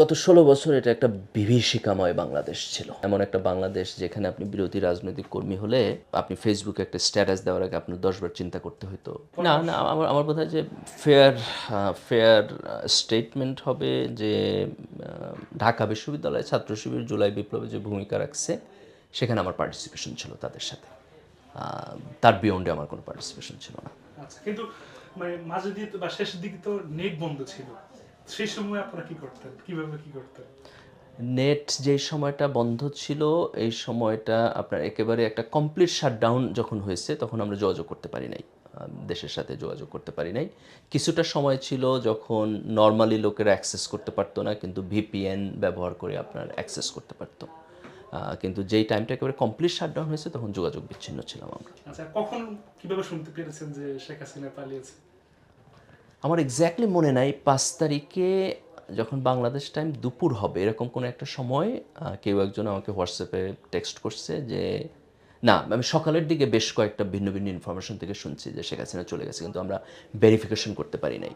গত ষোলো বছর এটা একটা বিভীষিকাময় বাংলাদেশ ছিল। এমন একটা বাংলাদেশ যেখানে আপনি বিরোধী রাজনৈতিক কর্মী হলে আপনি ফেসবুকে একটা স্ট্যাটাস দেওয়ার আগে আপনার দশবার চিন্তা করতে হতো না না আমার আমার বোধ হয় যে ফেয়ার ফেয়ার স্টেটমেন্ট হবে যে ঢাকা বিশ্ববিদ্যালয়ে ছাত্র শিবির জুলাই বিপ্লবে যে ভূমিকা রাখছে সেখানে আমার পার্টিসিপেশন ছিল তাদের সাথে। তার বিয়ন্ডে আমার কোনো পার্টিসিপেশন ছিল না। আচ্ছা কিন্তু মানে মাঝে দিয়ে বা শেষের দিকে তো নেট বন্ধ ছিল। সেই সময় আপনারা কি করতেন? কীভাবে কি করতেন? নেট যেই সময়টা বন্ধ ছিল এই সময়টা আপনার একেবারে একটা কমপ্লিট শাটডাউন যখন হয়েছে তখন আমরা যোগাযোগ করতে পারি নাই। দেশের সাথে যোগাযোগ করতে পারি নাই। কিছুটা সময় ছিল যখন নর্মালি লোকেরা অ্যাক্সেস করতে পারতো না কিন্তু ভিপিএন ব্যবহার করে আপনার অ্যাক্সেস করতে পারতো। কিন্তু যেই টাইমটা একেবারে কমপ্লিট শাটডাউন হয়েছে তখন যোগাযোগ বিচ্ছিন্ন ছিলাম আমরা। আচ্ছা কখন কীভাবে শুনতে পেরেছেন যে শেখ হাসিনা পালিয়েছে? আমার এক্স্যাক্টলি মনে নাই, পাঁচ তারিখে যখন বাংলাদেশ টাইম দুপুর হবে, এরকম কোনো একটা সময় কেউ একজন আমাকে হোয়াটসঅ্যাপে টেক্সট করছে যে, না, আমি সকালের দিকে বেশ কয়েকটা ভিন্ন ভিন্ন ইনফরমেশন থেকে শুনছি যে শেখ হাসিনা চলে গেছে, কিন্তু আমরা ভেরিফিকেশন করতে পারি নাই।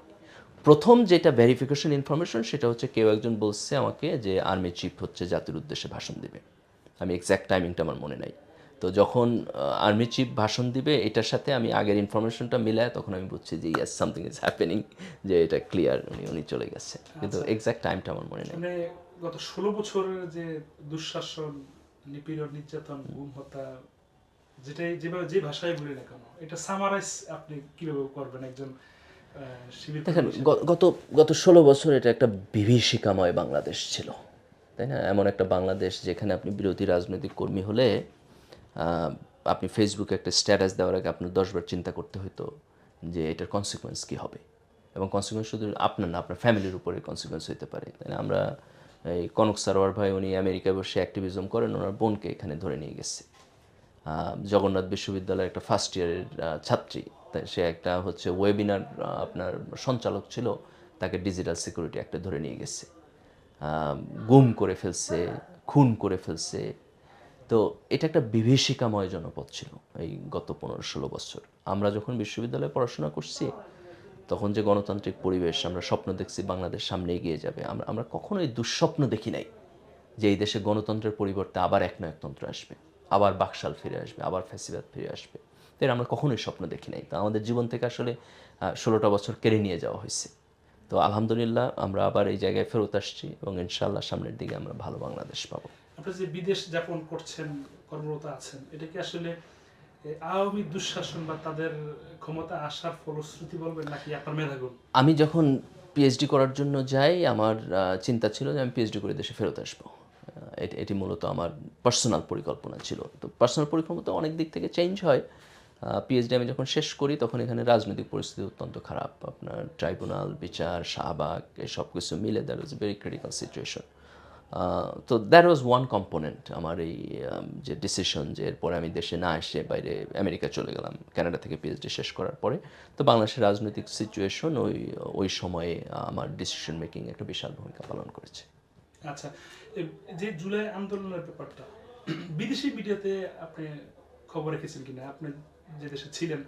প্রথম যেটা ভেরিফিকেশন ইনফরমেশন সেটা হচ্ছে কেউ একজন বলছে আমাকে যে আর্মি চিফ হচ্ছে জাতির উদ্দেশ্যে ভাষণ দেবে। আমি এক্স্যাক্ট টাইমিংটা আমার মনে নাই। তো যখন আর্মি চিফ ভাষণ দিবে এটার সাথে আমি আগের ইনফরমেশনটা মিলায় তখন আমি বুঝছি যে ইয়াস সামথিং ইজ হ্যাপেনিং যে এটা ক্লিয়ার উনি উনি চলে গেছে। কিন্তু এক্স্যাক্ট টাইমটা আমার মনে নেই। মানে গত ষোলো বছরের যে দুঃশাসন নিপীড়ন নির্যাতন গুম হত্যা যেটাই যেভাবে যে ভাষায় বলি না কেন এটা সামারাইজ আপনি কীভাবে করবেন একজন দেখেন গত গত ষোলো বছর এটা একটা বিভীষিকাময় বাংলাদেশ ছিল তাই না? এমন একটা বাংলাদেশ যেখানে আপনি বিরোধী রাজনৈতিক কর্মী হলে আপনি ফেসবুকে একটা স্ট্যাটাস দেওয়ার আগে আপনার দশবার চিন্তা করতে হতো যে এটার কনসিকোয়েন্স কী হবে। এবং কনসিকোয়েন্স শুধু আপনার না, আপনার ফ্যামিলির উপরে কনসিকোয়েন্স হতে পারে। তাই না? আমরা এই কনক সারোয়ার ভাই, উনি আমেরিকায় বসে অ্যাক্টিভিজম করেন, ওনার বোনকে এখানে ধরে নিয়ে গেছে। জগন্নাথ বিশ্ববিদ্যালয়ের একটা ফার্স্ট ইয়ারের ছাত্রী। তাই সে একটা হচ্ছে ওয়েবিনার আপনার সঞ্চালক ছিল, তাকে ডিজিটাল সিকিউরিটি একটা ধরে নিয়ে গেছে। গুম করে ফেলছে, খুন করে ফেলছে তো এটা একটা বিভীষিকাময় জনপদ ছিল এই গত পনেরো ষোলো বছর। আমরা যখন বিশ্ববিদ্যালয়ে পড়াশোনা করছি, তখন যে গণতান্ত্রিক পরিবেশ, আমরা স্বপ্ন দেখছি বাংলাদেশ সামনে এগিয়ে যাবে। আমরা আমরা কখনোই দুঃস্বপ্ন দেখি নাই যে এই দেশে গণতন্ত্রের পরিবর্তে আবার একনায়কতন্ত্র আসবে, আবার বাকশাল ফিরে আসবে, আবার ফ্যাসিবাদ ফিরে আসবে। তো এর আমরা কখনোই স্বপ্ন দেখি নাই। তো আমাদের জীবন থেকে আসলে ষোলোটা বছর কেড়ে নিয়ে যাওয়া হয়েছে। তো আলহামদুলিল্লাহ আমরা আবার এই জায়গায় ফেরত আসছি এবং ইনশাআল্লাহ সামনের দিকে আমরা ভালো বাংলাদেশ পাবো। আপনি যে বিদেশ যাপন করছেন, কর্মরত আছেন, এটা কি আসলে আওয়ামী দুঃশাসন বা তাদের ক্ষমতা আসার ফলশ্রুতি বলবেন নাকি আপনার মেধাগুণ? আমি যখন পিএইচডি করার জন্য যাই, আমার চিন্তা ছিল যে আমি পিএইচডি করে দেশে ফেরত আসব। এটি মূলত আমার পার্সোনাল পরিকল্পনা ছিল। তো পার্সোনাল পরিকল্পনা তো অনেক দিক থেকে চেঞ্জ হয়। পিএইচডি আমি যখন শেষ করি, তখন এখানে রাজনৈতিক পরিস্থিতি অত্যন্ত খারাপ। আপনার ট্রাইব্যুনাল বিচার, শাহবাগ, এসব কিছু মিলে that was very critical situation তো দ্যাট ওয়াজ ওয়ান কম্পোনেন্ট আমার এই যে ডিসিশন যে এরপরে আমি দেশে না এসে বাইরে আমেরিকা চলে গেলাম, কানাডা থেকে পিএইচডি শেষ করার পরে। তো বাংলাদেশের রাজনৈতিক সিচুয়েশন ওই ওই সময়ে আমার ডিসিশন মেকিং একটা বিশাল ভূমিকা পালন করেছে। আচ্ছা যে জুলাই আন্দোলনের ব্যাপারটা, বিদেশি মিডিয়াতে আপনি খবর রেখেছেন কিনা? আপনি যে দেশে ছিলেন,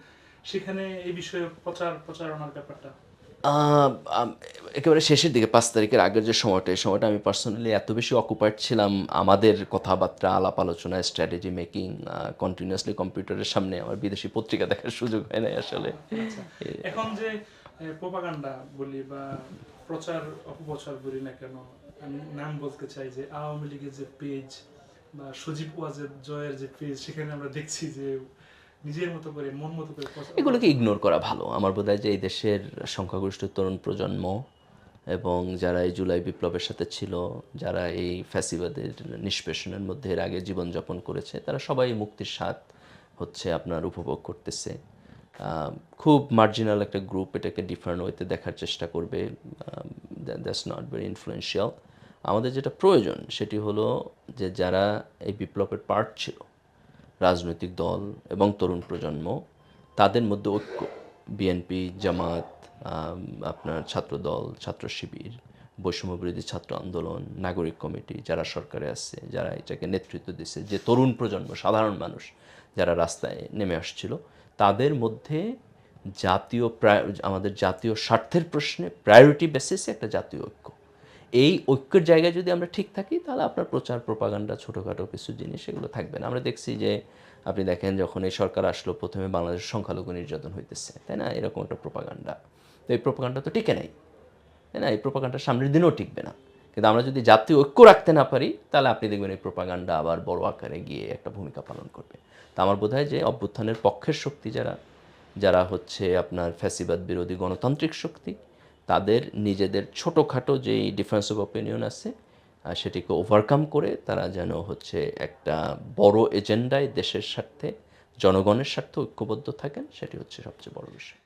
সেখানে এই বিষয়ে প্রচার প্রচারণার ব্যাপারটা। একেবারে শেষের দিকে পাঁচ তারিখের আগের যে সময়টা এই সময়টা আমি পার্সোনালি এত বেশি অকুপাইড ছিলাম আমাদের কথাবার্তা আলাপ আলোচনা স্ট্র্যাটেজি মেকিং কন্টিনিউয়াসলি কম্পিউটারের সামনে আমার বিদেশি পত্রিকা দেখার সুযোগ হয় নাই আসলে। আচ্ছা। এখন যে প্রোপাগান্ডা বলি বা প্রচার অপপ্রচার বলি না কেন আমি নাম বলতে চাই যে আওয়ামী লীগের যে পেজ বা সজীব ওয়াজেদ জয়ের যে পেজ সেখানে আমরা দেখছি যে নিজের মতো করে, মন মতো করে এগুলোকে ইগনোর করা ভালো। আমার বোধ হয় যে এই দেশের সংখ্যাগরিষ্ঠ তরুণ প্রজন্ম এবং যারা এই জুলাই বিপ্লবের সাথে ছিল, যারা এই ফ্যাসিবাদের নিষ্পেষণের মধ্যে এর আগে জীবনযাপন করেছে, তারা সবাই মুক্তির স্বাদ হচ্ছে আপনার উপভোগ করতেছে। খুব মার্জিনাল একটা গ্রুপ এটাকে ডিফারেন্ট ওয়েতে দেখার চেষ্টা করবে। দ্যাটস নট ভেরি ইনফ্লুয়েন্সিয়াল আমাদের যেটা প্রয়োজন, সেটি হলো যে যারা এই বিপ্লবের পার্ট ছিল রাজনৈতিক দল এবং তরুণ প্রজন্ম, তাদের মধ্যে ঐক্য। বিএনপি, জামাত আপনার ছাত্রদল, ছাত্র শিবির, বৈষম্য বিরোধী ছাত্র আন্দোলন, নাগরিক কমিটি যারা সরকারে আছে, যারা এটাকে নেতৃত্ব দিচ্ছে যে তরুণ প্রজন্ম, সাধারণ মানুষ যারা রাস্তায় নেমে আসছিল, তাদের মধ্যে জাতীয় আমাদের জাতীয় স্বার্থের প্রশ্নে প্রায়োরিটি বেসিসে একটা জাতীয় ঐক্য। এই ঐক্যের জায়গায় যদি আমরা ঠিক থাকি, তাহলে আপনার প্রচার, প্রপাগান্ডা, ছোটোখাটো কিছু জিনিস এগুলো থাকবে না। আমরা দেখছি যে আপনি দেখেন যখন এই সরকার আসলো, প্রথমে বাংলাদেশ সংখ্যালঘু নির্যাতন হইতেছে, তাই না? এরকম একটা প্রপাগান্ডা। তো এই প্রপাগান্ডা তো টিকে নেই, তাই না? এই প্রপাগান্ডা সামনের দিনেও টিকবে না। কিন্তু আমরা যদি জাতীয় ঐক্য রাখতে না পারি, তাহলে আপনি দেখবেন এই প্রপাগান্ডা আবার বড় আকারে গিয়ে একটা ভূমিকা পালন করবে। তা আমার বোধ যে অভ্যুত্থানের পক্ষের শক্তি যারা যারা হচ্ছে আপনার ফ্যাসিবাদ বিরোধী গণতান্ত্রিক শক্তি তাদের নিজেদের ছোটোখাটো যেই ডিফারেন্স অফ অপিনিয়ন আছে সেটিকে ওভারকাম করে তারা যেন হচ্ছে একটা বড় এজেন্ডায় দেশের স্বার্থে, জনগণের স্বার্থে ঐক্যবদ্ধ থাকেন, সেটি হচ্ছে সবচেয়ে বড় বিষয়।